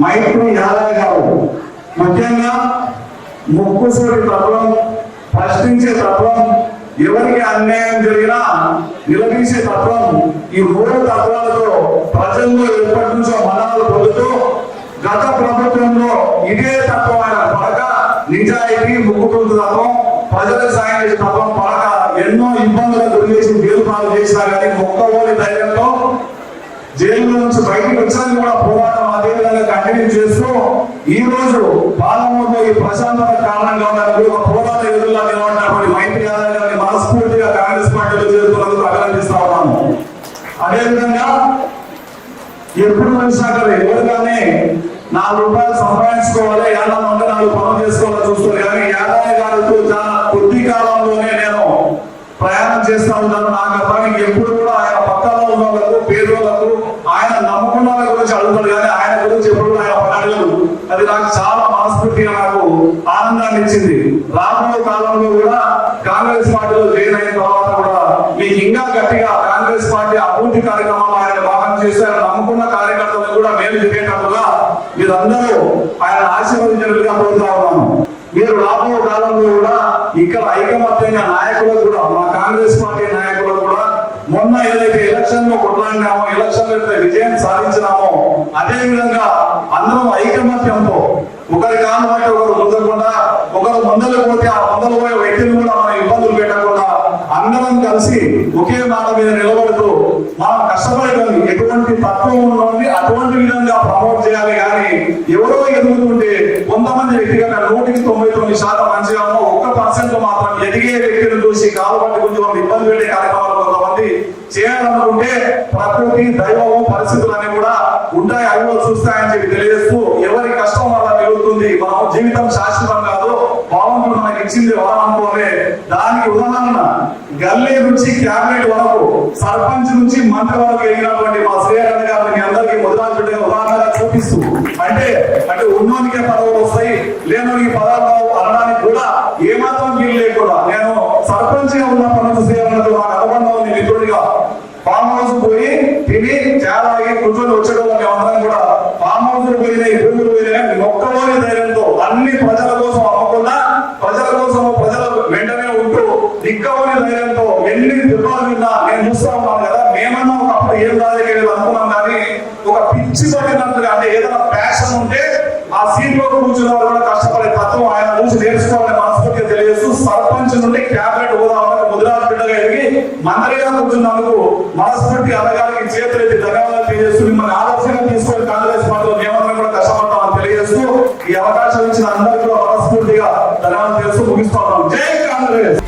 మైత్రి యాదవ్ గారు ముఖ్యంగా ముక్కుసూరి తత్వం ప్రశ్నించే తత్వం ఎవరికి అన్యాయం జరిగినా నిలదీసే తత్వం ఈ మూడు తత్వాలతో ప్రజల్లో ఎప్పటి నుంచో మనాలు పొందుతూ గత ప్రభుత్వంలో ఇదే తత్వమైన పడక నిజాయితీ ముక్కుతుంది తత్వం ప్రజలకు సాయం చేసే తత్వం పడక ఎన్నో ఇబ్బందులకు గురి చేసి జైలు పాలు చేసినా కానీ మొక్కవోని ధైర్యంతో జైలు నుంచి బయటకు వచ్చాను కూడా పోరాటం అదే విధంగా కంటిన్యూ చేస్తూ ఈ రోజు పాలమూరులో ఈ ప్రశాంతత కారణంగా ఉన్నప్పుడు ఒక పోరాట ఎదురులా నిలబడినటువంటి మైత్రి యాదవ్ గారిని మనస్ఫూర్తిగా కాంగ్రెస్ పార్టీలో చేరుతున్నందుకు అభినందిస్తా ఉన్నాను అదేవిధంగా ఎప్పుడు మనిషాక ఎవరుగానే నాలుగు రూపాయలు సంపాదించుకోవాలి ఏడాది ఉంటే నాలుగు పనులు చేసుకోవాలని చూస్తారు. కానీ యాదయ్య గారితో చాలా కొద్ది కాలంలోనే నేను ప్రయాణం చేస్తా ఉన్నాను. నాకు అతనికి ఎప్పుడు కూడా ఆయన పక్కన ఉన్న వాళ్ళకు పేదోళ్ళకు ఆయన నమ్ముకున్న వాళ్ళ గురించి అడుగుతాడు. కానీ ఆయన గురించి ఎప్పుడు ఆయన నాకు చాలా మనస్ఫూర్తిగా నాకు ఆనందాన్ని ఇచ్చింది. రాబోయే కాలంలో కూడా కాంగ్రెస్ పార్టీలో జాయిన్ అయిన తర్వాత కూడా మీకు ఇంకా గట్టిగా కాంగ్రెస్ పార్టీ అభివృద్ధి కార్యక్రమాలు ఆయన భాగం చేసి నమ్ముకున్న కార్యకర్తలకు కూడా మేలు జరిగేటట్టుగా మీరందరూ ఆయన ఆశీర్వదించినట్టుగా కోరుతా ఉన్నాను మీరు రాబోయే కాలంలో కూడా ఇక్కడ ఐకమత్యంగా నాయకులకు కూడా మా కాంగ్రెస్ పార్టీ నాయకులకు కూడా మొన్న ఏదైతే ఎలక్షన్లో కొట్లాడినామో ఎలక్షన్లో విజయం సాధించినామో అదే విధంగా ముందలు ఆ వందలు పోయే వ్యక్తులు కూడా మనం ఇబ్బందులు పెట్టకుండా అందరం కలిసి ఒకే మాట మీద నిలబడుతూ మనం కష్టపడగలి ఎటువంటి తత్వం ఉన్నది అటువంటి విధంగా ప్రమోట్ చేయాలి కానీ ఎవరో ఎదుగుతుంటే కొంతమంది వ్యక్తిగత నూటికి తొంభై తొమ్మిది శాతం మంచిగా ఉన్న ఒక్క పర్సెంట్ మాత్రం ఎదిగే వ్యక్తులు చూసి కాలు పట్టి కొంచెం వాళ్ళు ఇబ్బంది పెట్టే కార్యక్రమాలు కొంతమంది చేయాలనుకుంటే ప్రకృతి దైవము పరిస్థితులు అన్ని కూడా ఉంటాయి? అవి చూస్తాయని చెప్పి తెలియజేస్తూ ఎవరి కష్టం వల్ల పెరుగుతుంది మనం జీవితం శాశ్వతం కాదు. ఇచ్చింది వరం అనుకోలే దానికి ఉదాహరణ గల్లీ నుంచి క్యాబినెట్ వరకు సర్పంచ్ నుంచి మంత్రి వరకు ఎగినటువంటి మా శ్రీహరణ గారిని మీ అందరికీ మొదటి ఉదాహరణగా చూపిస్తూ అంటే అంటే ఉన్నోనికే పదవులు వస్తాయి లేనోనికి పదాలు రావు అనడానికి కూడా ఏమాత్రం వీలు లేకుండా నేను సర్పంచ్గా ఉన్నప్పటి నుంచి శ్రీహరణతో నాకు అనుబంధం ఉంది మిత్రుడిగా ఫామ్ హౌస్ పోయి తిని చాలా కూర్చొని వచ్చడం మేమందరం కూడా. ఫామ్ హౌస్ పోయినాయి ఇబ్బందులు పోయినాయి మొక్కలోని ధైర్యం దిక్కవని ధైర్యంతో ఎన్ని దుర్బాలు విన్నా నేను చూస్తా ఉన్నాను కదా. మేమన్నా ఒకప్పుడు ఏం రాజకీయాలు అనుకున్నాం కానీ ఒక పిచ్చి పట్టినట్టుగా అంటే ఏదైనా ప్యాషన్ ఉంటే ఆ సీట్లో కూర్చున్న వాళ్ళు కూడా కష్టపడే తత్వం ఆయన చూసి నేర్చుకోవాలని మనస్ఫూర్తిగా తెలియజేస్తూ సర్పంచ్ నుండి క్యాబినెట్ హోదా వరకు ముదిరాజ్ బిడ్డగా ఎదిగి మంత్రిగా కూర్చున్నందుకు మనస్ఫూర్తి అనగానికి చేతులెత్తి ధన్యవాదాలు తెలియజేస్తూ మిమ్మల్ని ఆదర్శంగా తీసుకొని కాంగ్రెస్ పార్టీలో మేమందరం కూడా కష్టపడతామని తెలియజేస్తూ ఈ అవకాశం ఇచ్చిన అందరికీ మనస్ఫూర్తిగా ధన్యవాదాలు తెలుస్తూ ముగిస్తున్నాం. జై కాంగ్రెస్!